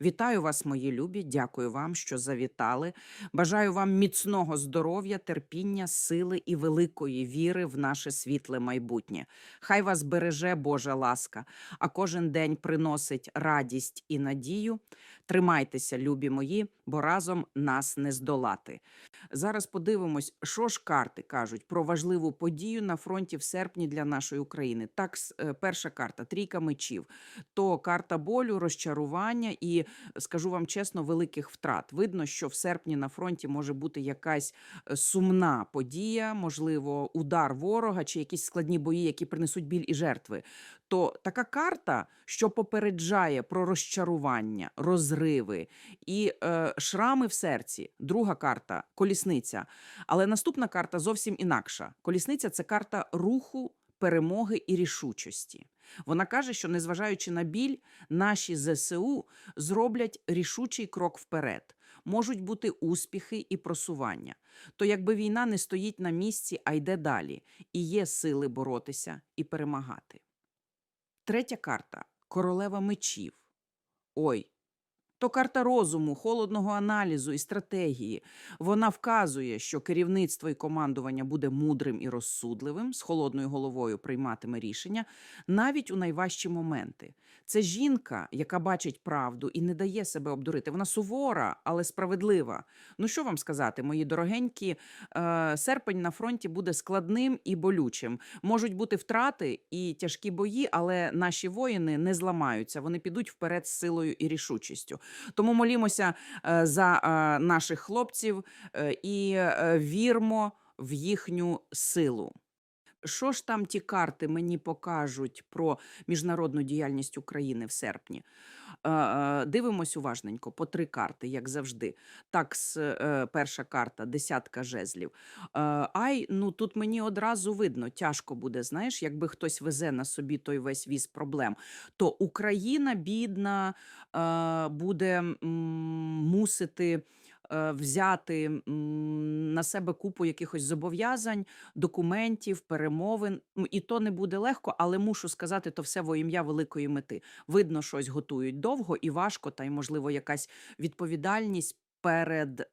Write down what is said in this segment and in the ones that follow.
Вітаю вас, мої любі. Дякую вам, що завітали. Бажаю вам міцного здоров'я, терпіння, сили і великої віри в наше світле майбутнє. Хай вас береже Божа ласка, а кожен день приносить радість і надію. Тримайтеся, любі мої, бо разом нас не здолати. Зараз подивимось, що ж карти кажуть про важливу подію на фронті в серпні для нашої України. Так, е, перша карта трійка мечів. То карта болю, розчарування і скажу вам чесно, великих втрат. Видно, що в серпні на фронті може бути якась е, сумна подія, можливо, удар ворога чи якісь складні бої, які принесуть біль і жертви. То така карта, що попереджає про розчарування, розриви і е, шрами в серці. Друга карта колісниця. Але наступна карта зовсім інакша. Колісниця це карта руху, перемоги і рішучості. Вона каже, що незважаючи на біль, наші ЗСУ зроблять рішучий крок вперед. Можуть бути успіхи і просування. То якби війна не стоїть на місці, а йде далі, і є сили боротися і перемагати. Третя карта королева мечів. Ой. То карта розуму, холодного аналізу і стратегії. Вона вказує, що керівництво і командування буде мудрим і розсудливим, з холодною головою прийматиме рішення навіть у найважчі моменти. Це жінка, яка бачить правду і не дає себе обдурити. Вона сувора, але справедлива. Ну що вам сказати, мої дорогенькі, е, серпень на фронті буде складним і болючим. Можуть бути втрати і тяжкі бої, але наші воїни не зламаються. Вони підуть вперед з силою і рішучістю. Тому молімося е, за е, наших хлопців е, і вірмо в їхню силу. Що ж там ті карти мені покажуть про міжнародну діяльність України в серпні? Дивимось уважненько по три карти, як завжди. Так, е, перша карта десятка жезлів. Е, Ай, ну тут мені одразу видно, тяжко буде. Знаєш, якби хтось везе на собі той весь віз проблем, то Україна бідна е, буде мусити. Е, Взяти на себе купу якихось зобов'язань, документів, перемовин. Ну, І то не буде легко, але мушу сказати, то все во ім'я великої мети. Видно, щось готують довго і важко, та й, можливо, якась відповідальність перед е,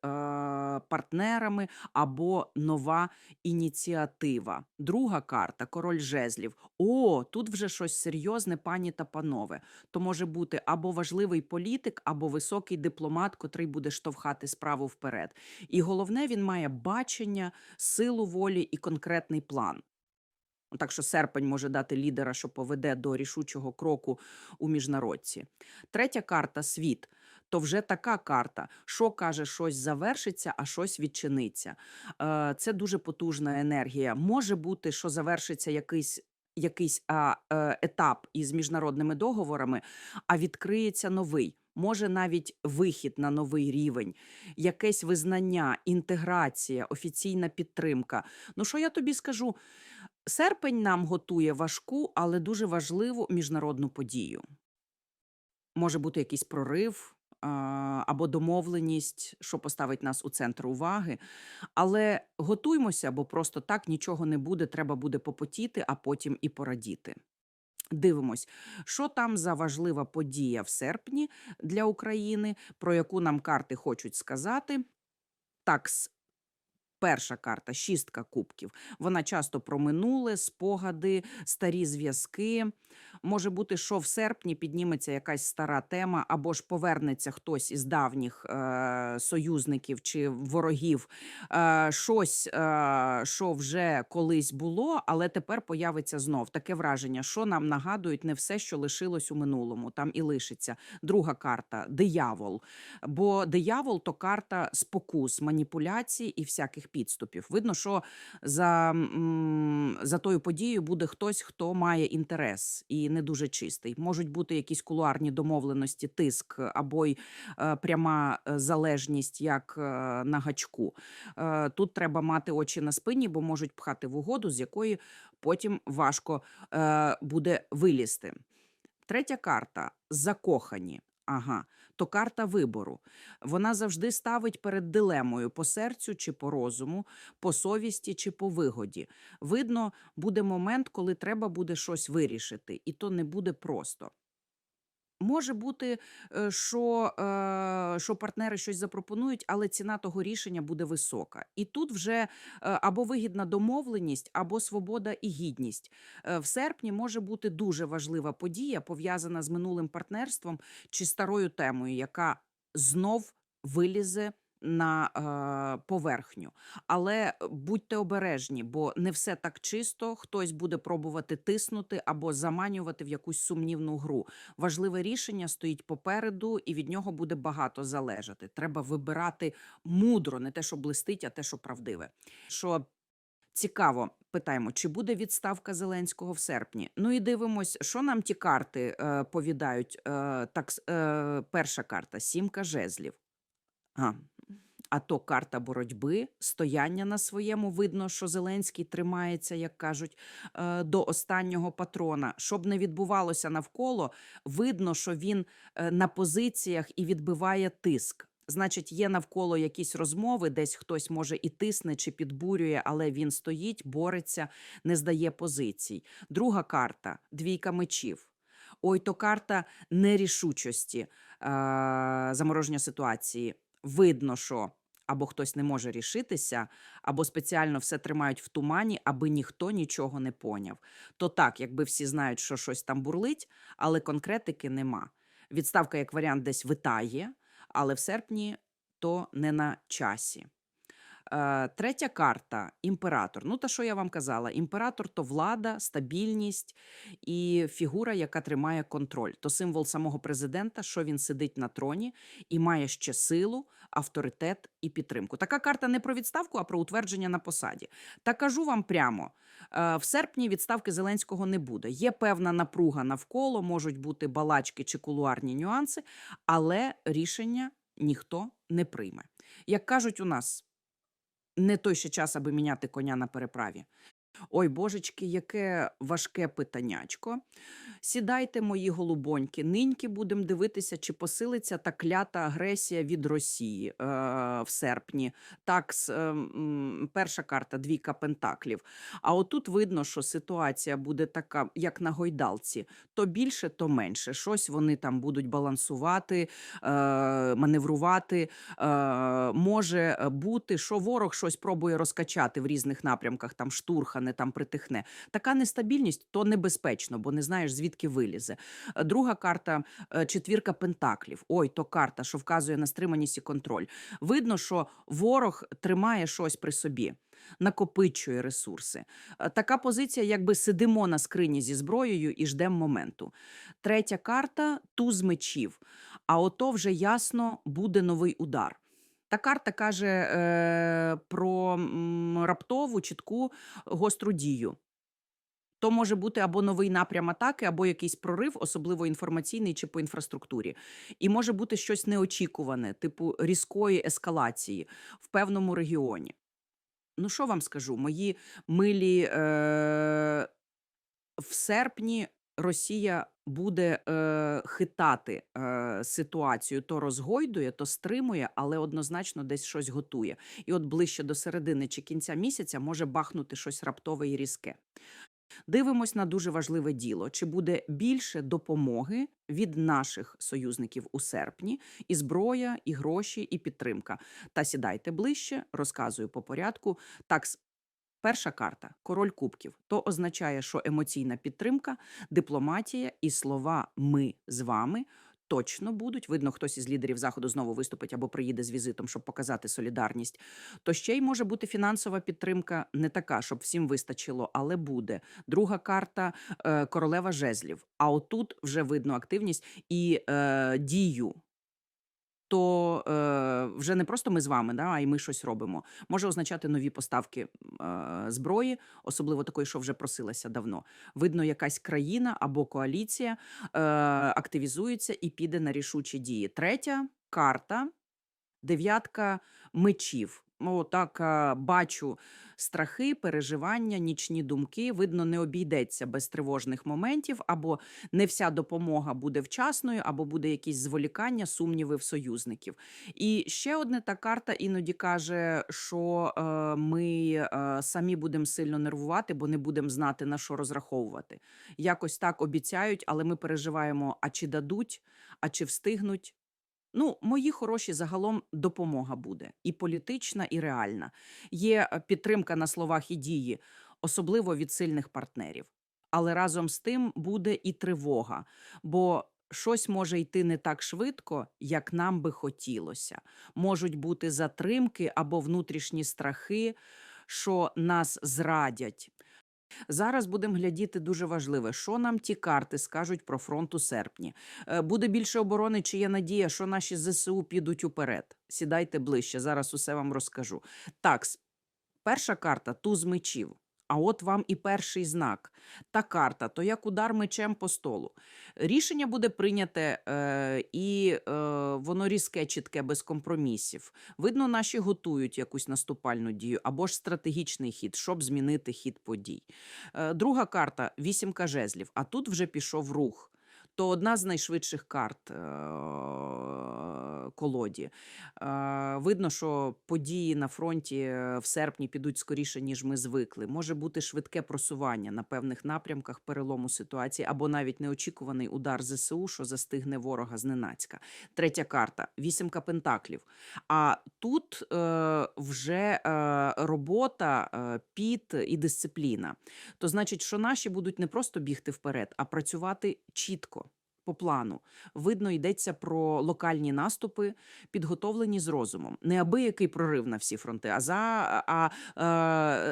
партнерами або нова ініціатива. Друга карта король жезлів. О, тут вже щось серйозне, пані та панове. То може бути або важливий політик, або високий дипломат, котрий буде штовхати справу вперед. І головне, він має бачення, силу волі і конкретний план. Так що серпень може дати лідера, що поведе до рішучого кроку у міжнародці. Третя карта світ. То вже така карта, що каже, щось завершиться, а щось відчиниться. Е, Це дуже потужна енергія. Може бути, що завершиться якийсь. Якийсь а, е, етап із міжнародними договорами, а відкриється новий. Може навіть вихід на новий рівень, якесь визнання, інтеграція, офіційна підтримка. Ну що я тобі скажу? Серпень нам готує важку, але дуже важливу міжнародну подію. Може бути якийсь прорив або домовленість, що поставить нас у центр уваги. Але готуймося, бо просто так нічого не буде. Треба буде попотіти, а потім і порадіти. Дивимось, що там за важлива подія в серпні для України, про яку нам карти хочуть сказати. Так, с- перша карта шістка кубків. Вона часто про минуле, спогади, старі зв'язки. Може бути, що в серпні підніметься якась стара тема, або ж повернеться хтось із давніх е, союзників чи ворогів. Е, щось, е, що вже колись було, але тепер появиться знов. Таке враження, що нам нагадують не все, що лишилось у минулому, там і лишиться. Друга карта диявол. Бо диявол то карта спокус, маніпуляцій і всяких підступів. Видно, що за, за тою подією буде хтось, хто має інтерес і не дуже чистий. Можуть бути якісь кулуарні домовленості, тиск або й е, пряма е, залежність, як е, на гачку. Тут треба мати очі на спині, бо можуть пхати в угоду, з якої потім важко буде вилізти. Третя карта закохані. Ага, то карта вибору. Вона завжди ставить перед дилемою по серцю чи по розуму, по совісті чи по вигоді. Видно, буде момент, коли треба буде щось вирішити, і то не буде просто. Може бути, е, що, е, що партнери щось запропонують, але ціна того рішення буде висока. І тут вже е, або вигідна домовленість, або свобода і гідність. В серпні може бути дуже важлива подія, пов'язана з минулим партнерством чи старою темою, яка знов вилізе на е, поверхню. Але будьте обережні, бо не все так чисто. Хтось буде пробувати тиснути або заманювати в якусь сумнівну гру. Важливе рішення стоїть попереду, і від нього буде багато залежати. Треба вибирати мудро, не те, що блистить, а те, що правдиве. Що цікаво, питаємо, чи буде відставка Зеленського в серпні? Ну і дивимось, що нам ті карти е, повідають. Е, так, е, перша карта сімка жезлів. А, а то карта боротьби, стояння на своєму. Видно, що Зеленський тримається, як кажуть, е, до останнього патрона. Щоб не відбувалося навколо, видно, що він е, на позиціях і відбиває тиск. Значить, є навколо якісь розмови, десь хтось може і тисне чи підбурює, але він стоїть, бореться, не здає позицій. Друга карта двійка мечів. Ой, то карта нерішучості, е, замороження ситуації. Видно, що або хтось не може рішитися, або спеціально все тримають в тумані, аби ніхто нічого не поняв. То так, якби всі знають, що щось там бурлить, але конкретики нема. Відставка як варіант десь витає, але в серпні то не на часі. Е, третя карта імператор. Ну, та що я вам казала? Імператор то влада, стабільність і фігура, яка тримає контроль. То символ самого президента, що він сидить на троні і має ще силу, авторитет і підтримку. Така карта не про відставку, а про утвердження на посаді. Та кажу вам прямо: е, в серпні відставки Зеленського не буде. Є певна напруга навколо, можуть бути балачки чи кулуарні нюанси, але рішення ніхто не прийме. Як кажуть у нас, не той ще час, аби міняти коня на переправі. Ой, божечки, яке важке питанячко. Сідайте, мої голубоньки, ниньки будемо дивитися, чи посилиться та клята агресія від Росії е, в серпні. Так, е, перша карта двійка пентаклів. А отут видно, що ситуація буде така, як на гойдалці: то більше, то менше. Щось вони там будуть балансувати, е, маневрувати. Е, може бути, що ворог щось пробує розкачати в різних напрямках, там штурхане, там притихне. Така нестабільність то небезпечно, бо не знаєш, звідки вилізе. Е, Друга карта е, четвірка пентаклів. Ой, то карта, що вказує на стриманість і контроль. Видно, що ворог тримає щось при собі. Накопичує ресурси. Е, Така позиція, якби сидимо на скрині зі зброєю і ждемо моменту. Третя карта туз мечів. А ото вже ясно буде новий удар. Та карта каже е, про раптову, чітку, гостру дію. То може бути або новий напрям атаки, або якийсь прорив, особливо інформаційний чи по інфраструктурі. І може бути щось неочікуване, типу різкої ескалації в певному регіоні. Ну, що вам скажу, мої милі е, в серпні Росія буде е, хитати е, ситуацію, то розгойдує, то стримує, але однозначно десь щось готує. І от ближче до середини чи кінця місяця може бахнути щось раптове і різке. Дивимось на дуже важливе діло: чи буде більше допомоги від наших союзників у серпні, і зброя, і гроші, і підтримка. Та сідайте ближче, розказую по порядку. Так, перша карта король кубків. То означає, що емоційна підтримка, дипломатія і слова ми з вами. Точно будуть видно, хтось із лідерів заходу знову виступить або приїде з візитом, щоб показати солідарність. То ще й може бути фінансова підтримка не така, щоб всім вистачило, але буде. Друга карта е, королева жезлів. А отут вже видно активність і е, дію. То е, вже не просто ми з вами, да, а й ми щось робимо. Може означати нові поставки е, зброї, особливо такої, що вже просилася давно. Видно, якась країна або коаліція е, активізується і піде на рішучі дії. Третя карта дев'ятка мечів. О, так а, бачу страхи, переживання, нічні думки. Видно, не обійдеться без тривожних моментів, або не вся допомога буде вчасною, або буде якісь зволікання, сумніви в союзників. І ще одне та карта іноді каже, що е, ми е, самі будемо сильно нервувати, бо не будемо знати на що розраховувати. Якось так обіцяють, але ми переживаємо, а чи дадуть, а чи встигнуть. Ну, мої хороші, загалом допомога буде і політична, і реальна. Є е, підтримка на словах і дії, особливо від сильних партнерів. Але разом з тим буде і тривога, бо щось може йти не так швидко, як нам би хотілося. Можуть бути затримки або внутрішні страхи, що нас зрадять. Зараз будемо глядіти дуже важливе, що нам ті карти скажуть про фронт у серпні. Е, Буде більше оборони, чи є надія, що наші ЗСУ підуть уперед. Сідайте ближче, зараз усе вам розкажу. Так, перша карта туз мечів. А от вам і перший знак. Та карта, то як удар мечем по столу. Рішення буде прийняте, е, і е, воно різке, чітке, без компромісів. Видно, наші готують якусь наступальну дію або ж стратегічний хід, щоб змінити хід подій. Е, Друга карта вісімка жезлів, а тут вже пішов рух. То одна з найшвидших карт е, колоді. Е, Видно, що події на фронті е, в серпні підуть скоріше, ніж ми звикли. Може бути швидке просування на певних напрямках перелому ситуації, або навіть неочікуваний удар ЗСУ, що застигне ворога зненацька. Третя карта вісімка пентаклів. А тут е, вже е, робота, е, піт і дисципліна. То значить, що наші будуть не просто бігти вперед, а працювати чітко. По плану видно, йдеться про локальні наступи, підготовлені з розумом. Не абиякий прорив на всі фронти, а за а,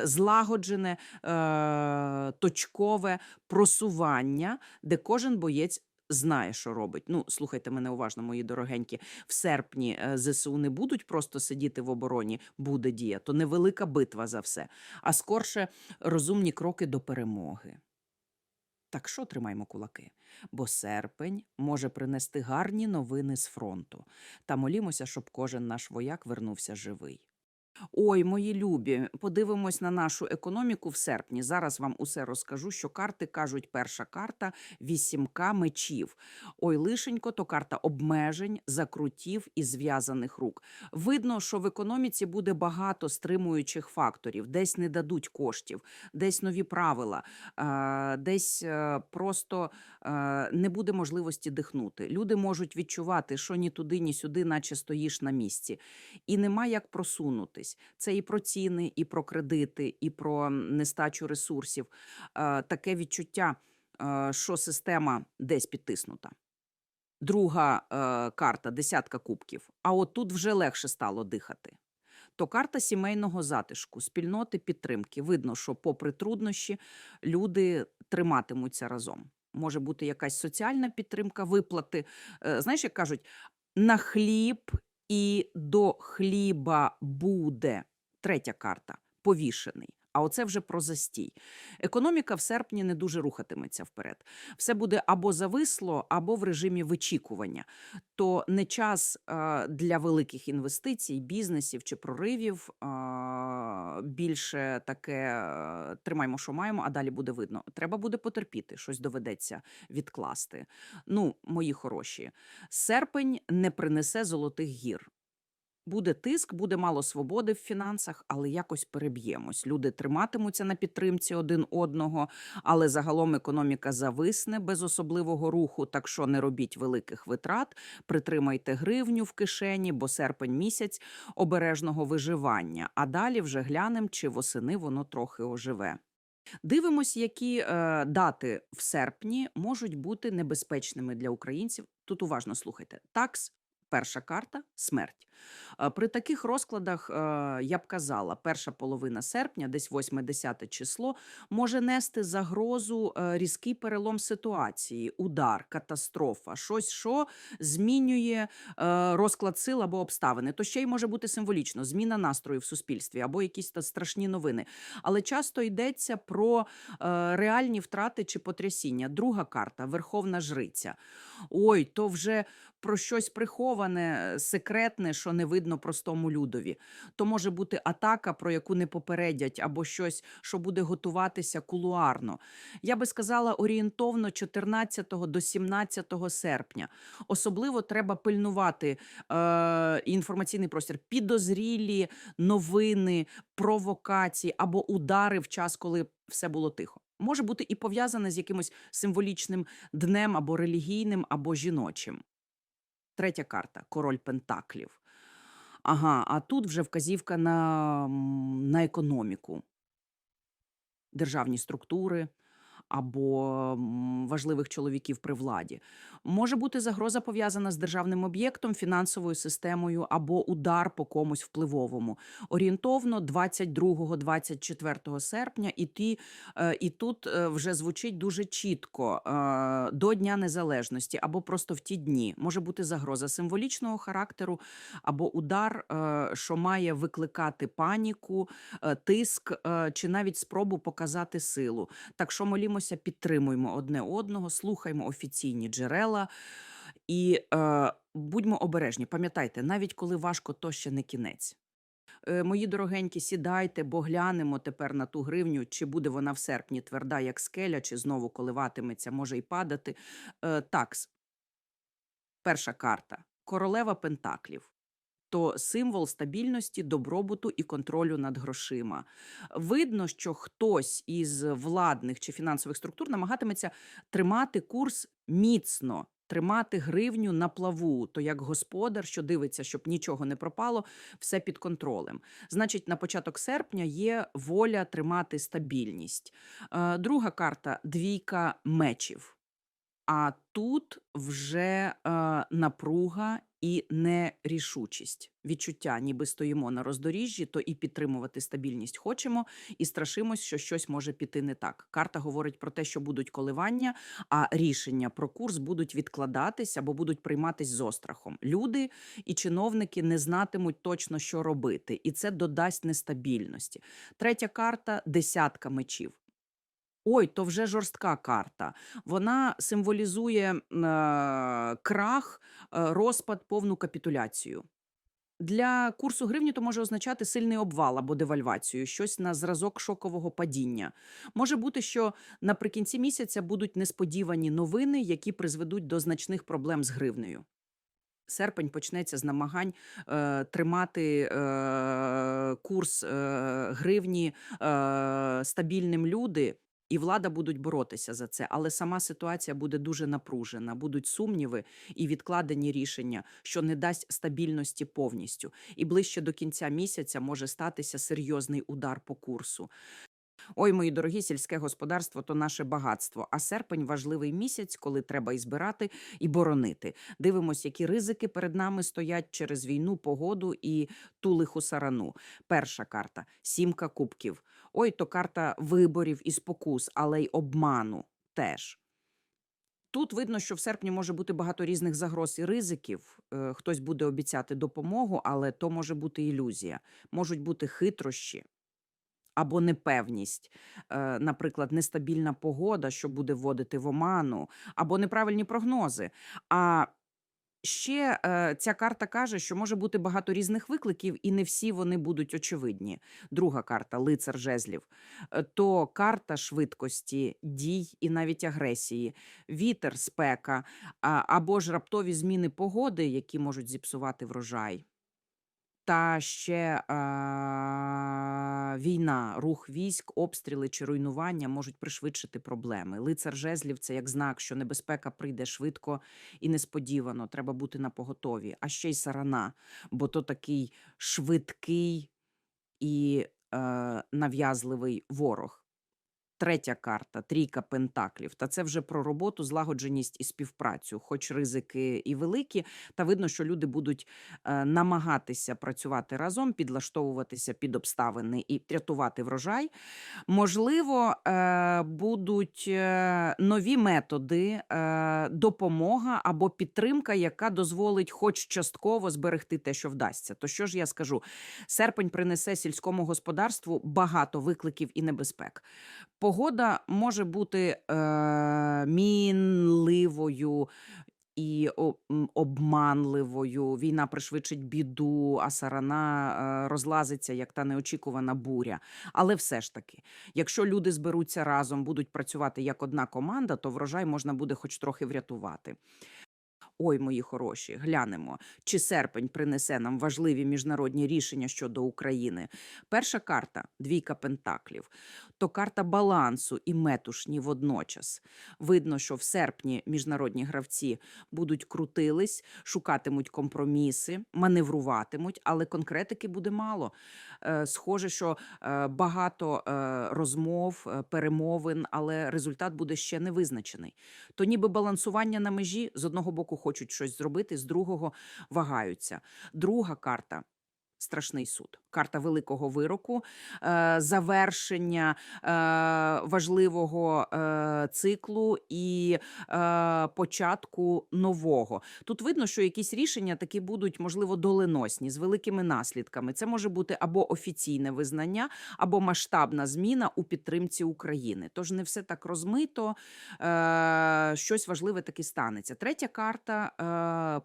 е, злагоджене е, точкове просування, де кожен боєць знає, що робить. Ну, слухайте мене уважно, мої дорогенькі. В серпні е, ЗСУ не будуть просто сидіти в обороні, буде дія. То невелика битва за все, а скорше розумні кроки до перемоги. Так що тримаймо кулаки? Бо серпень може принести гарні новини з фронту. Та молімося, щоб кожен наш вояк вернувся живий. Ой, мої любі, подивимось на нашу економіку в серпні. Зараз вам усе розкажу, що карти кажуть, перша карта вісімка мечів. Ой, лишенько, то карта обмежень, закрутів і зв'язаних рук. Видно, що в економіці буде багато стримуючих факторів, десь не дадуть коштів, десь нові правила, десь е, просто е, не буде можливості дихнути. Люди можуть відчувати, що ні туди, ні сюди, наче стоїш на місці. І нема як просунутись. Це і про ціни, і про кредити, і про нестачу ресурсів. Е, Таке відчуття, е, що система десь підтиснута. Друга е, карта десятка кубків. А от тут вже легше стало дихати. То карта сімейного затишку, спільноти підтримки. Видно, що, попри труднощі, люди триматимуться разом. Може бути якась соціальна підтримка, виплати. Знаєш, як кажуть, на хліб і до хліба буде. Третя карта повішений. А оце вже про застій. Економіка в серпні не дуже рухатиметься вперед. Все буде або зависло, або в режимі вичікування. То не час е, для великих інвестицій, бізнесів чи проривів. е, більше таке е, тримаємо, що маємо, а далі буде видно. Треба буде потерпіти, щось доведеться відкласти. Ну, мої хороші, серпень не принесе золотих гір. Буде тиск, буде мало свободи в фінансах, але якось переб'ємось. Люди триматимуться на підтримці один одного, але загалом економіка зависне без особливого руху. Так що не робіть великих витрат, притримайте гривню в кишені, бо серпень місяць обережного виживання. А далі вже глянем, чи восени воно трохи оживе. Дивимось, які е, дати в серпні можуть бути небезпечними для українців. Тут уважно слухайте. Такс. Перша карта смерть. При таких розкладах я б казала, перша половина серпня, десь 8-10 число, може нести загрозу е, різкий перелом ситуації, удар, катастрофа, щось, що змінює е, розклад сил або обставини. То ще й може бути символічно зміна настрою в суспільстві або якісь страшні новини. Але часто йдеться про е, реальні втрати чи потрясіння. Друга карта верховна жриця. Ой, то вже про щось приховане, секретне, що що не видно простому людові. То може бути атака, про яку не попередять, або щось, що буде готуватися кулуарно. Я би сказала орієнтовно 14 до 17 серпня. Особливо треба пильнувати е, інформаційний простір, підозрілі новини, провокації або удари в час, коли все було тихо. Може бути і пов'язане з якимось символічним днем або релігійним, або жіночим. Третя карта король Пентаклів. Ага, а тут вже вказівка на, на економіку, державні структури або важливих чоловіків при владі. Може бути загроза пов'язана з державним об'єктом, фінансовою системою або удар по комусь впливовому. Орієнтовно 22-24 серпня, і, ті, е, і тут е, вже звучить дуже чітко е, до Дня Незалежності або просто в ті дні. Може бути загроза символічного характеру або удар, що має викликати паніку, тиск чи навіть спробу показати силу. Так що молімося, підтримуємо одне одного, слухаймо офіційні джерела і е, будьмо обережні. Пам'ятайте, навіть коли важко, то ще не кінець. Е, Мої дорогенькі, сідайте, бо глянемо тепер на ту гривню, чи буде вона в серпні тверда, як скеля, чи знову коливатиметься, може й падати. Е, Такс. Перша карта королева Пентаклів. То символ стабільності, добробуту і контролю над грошима. Видно, що хтось із владних чи фінансових структур намагатиметься тримати курс міцно, тримати гривню на плаву. То як господар, що дивиться, щоб нічого не пропало, все під контролем. Значить, на початок серпня є воля тримати стабільність. Е, Друга карта двійка мечів. А тут вже е, напруга і нерішучість. Відчуття, ніби стоїмо на роздоріжжі, то і підтримувати стабільність хочемо, і страшимось, що щось може піти не так. Карта говорить про те, що будуть коливання, а рішення про курс будуть відкладатись або будуть прийматись з острахом. Люди і чиновники не знатимуть точно, що робити, і це додасть нестабільності. Третя карта десятка мечів. Ой, то вже жорстка карта. Вона символізує е, крах, е, розпад, повну капітуляцію. Для курсу гривні то може означати сильний обвал або девальвацію, щось на зразок шокового падіння. Може бути, що наприкінці місяця будуть несподівані новини, які призведуть до значних проблем з гривнею. Серпень почнеться з намагань е, тримати е, курс е, гривні е, стабільним люди, і влада будуть боротися за це. Але сама ситуація буде дуже напружена, будуть сумніви і відкладені рішення, що не дасть стабільності повністю. І ближче до кінця місяця може статися серйозний удар по курсу. Ой, мої дорогі, сільське господарство то наше багатство. А серпень важливий місяць, коли треба і збирати, і боронити. Дивимось, які ризики перед нами стоять через війну, погоду і ту лиху сарану. Перша карта сімка кубків. Ой, то карта виборів і спокус, але й обману теж. Тут видно, що в серпні може бути багато різних загроз і ризиків. Е, Хтось буде обіцяти допомогу, але то може бути ілюзія. Можуть бути хитрощі або непевність, Е, наприклад, нестабільна погода, що буде вводити в оману, або неправильні прогнози. А ще е, ця карта каже, що може бути багато різних викликів, і не всі вони будуть очевидні. Друга карта лицар жезлів. Е, То карта швидкості, дій і навіть агресії, вітер, спека, а, або ж раптові зміни погоди, які можуть зіпсувати врожай. Та ще а, війна, рух військ, обстріли чи руйнування можуть пришвидшити проблеми. Лицар жезлів це як знак, що небезпека прийде швидко і несподівано. Треба бути на поготові. А ще й сарана, бо то такий швидкий і е, нав'язливий ворог. Третя карта трійка пентаклів. Та це вже про роботу, злагодженість і співпрацю, хоч ризики і великі, та видно, що люди будуть е, намагатися працювати разом, підлаштовуватися під обставини і рятувати врожай. Можливо, е, будуть е, нові методи, допомога або підтримка, яка дозволить, хоч частково зберегти те, що вдасться. То що ж я скажу? Серпень принесе сільському господарству багато викликів і небезпек. Погода може бути е, мінливою, і обманливою. Війна пришвидшить біду, а сарана е, розлазиться як та неочікувана буря. Але все ж таки, якщо люди зберуться разом, будуть працювати як одна команда, то врожай можна буде хоч трохи врятувати. Ой, мої хороші, глянемо, чи серпень принесе нам важливі міжнародні рішення щодо України. Перша карта двійка пентаклів, то карта балансу і метушні водночас. Видно, що в серпні міжнародні гравці будуть крутились, шукатимуть компроміси, маневруватимуть, але конкретики буде мало. Е, Схоже, що е, багато е, розмов, перемовин, але результат буде ще не визначений. То ніби балансування на межі з одного боку хочуть щось зробити, з другого вагаються. Друга карта. Страшний суд, карта великого вироку, е, завершення е, важливого е, циклу і початку нового. Тут видно, що якісь рішення такі будуть, можливо, доленосні з великими наслідками. Це може бути або офіційне визнання, або масштабна зміна у підтримці України. Тож не все так розмито, щось важливе таки станеться. Третя карта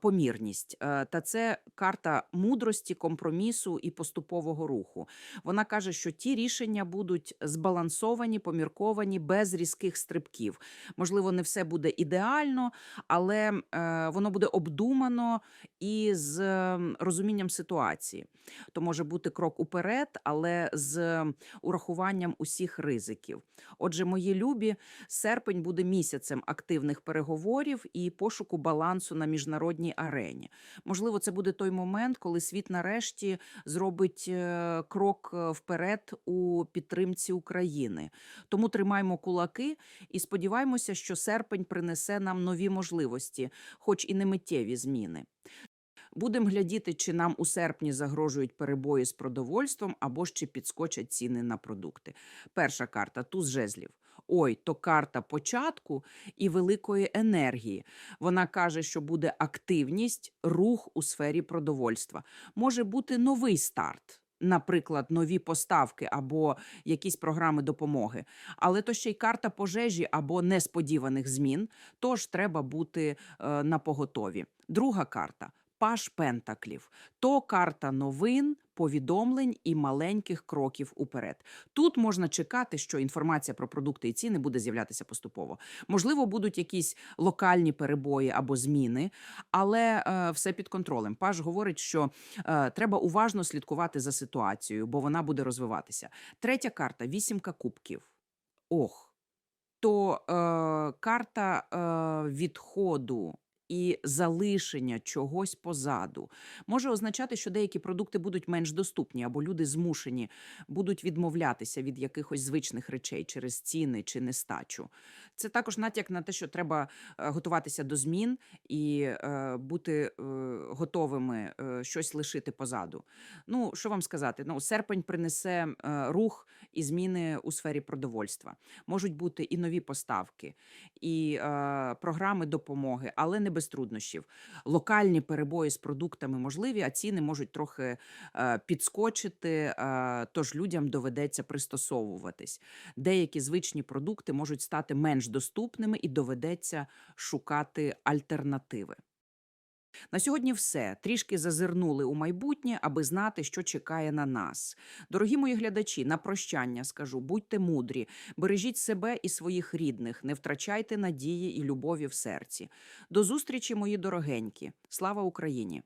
помірність. Та це карта мудрості, компромісу і поступового руху. Вона каже, що ті рішення будуть збалансовані, помірковані, без різких стрибків. Можливо, не все буде ідеально, але е, воно буде обдумано і з ем, розумінням ситуації. То може бути крок уперед, але з урахуванням усіх ризиків. Отже, мої любі, серпень буде місяцем активних переговорів і пошуку балансу на міжнародній арені. Можливо, це буде той момент, коли світ нарешті зробить е, крок е, вперед у підтримці України. Тому тримаємо кулаки і сподіваємося, що серпень принесе нам нові можливості, хоч і не миттєві зміни. Будемо глядіти, чи нам у серпні загрожують перебої з продовольством або ж чи підскочать ціни на продукти. Перша карта туз жезлів. Ой, то карта початку і великої енергії. Вона каже, що буде активність, рух у сфері продовольства. Може бути новий старт. Наприклад, нові поставки або якісь програми допомоги, але то ще й карта пожежі або несподіваних змін. Тож треба бути е, на поготові. Друга карта Паш Пентаклів. То карта новин, повідомлень і маленьких кроків уперед. Тут можна чекати, що інформація про продукти і ціни буде з'являтися поступово. Можливо, будуть якісь локальні перебої або зміни, але е, все під контролем. Паш говорить, що е, треба уважно слідкувати за ситуацією, бо вона буде розвиватися. Третя карта вісімка кубків. Ох. То е, карта е, відходу і залишення чогось позаду може означати, що деякі продукти будуть менш доступні, або люди змушені будуть відмовлятися від якихось звичних речей через ціни чи нестачу. Це також натяк на те, що треба е, готуватися до змін і е, бути е, готовими е, щось лишити позаду. Ну, що вам сказати? Ну, серпень принесе е, рух і зміни у сфері продовольства. Можуть бути і нові поставки, і е, програми допомоги, але не без труднощів. Локальні перебої з продуктами можливі, а ціни можуть трохи е, підскочити, е, тож людям доведеться пристосовуватись. Деякі звичні продукти можуть стати менш доступними і доведеться шукати альтернативи. На сьогодні все. Трішки зазирнули у майбутнє, аби знати, що чекає на нас. Дорогі мої глядачі, на прощання скажу: будьте мудрі, бережіть себе і своїх рідних, не втрачайте надії і любові в серці. До зустрічі, мої дорогенькі. Слава Україні!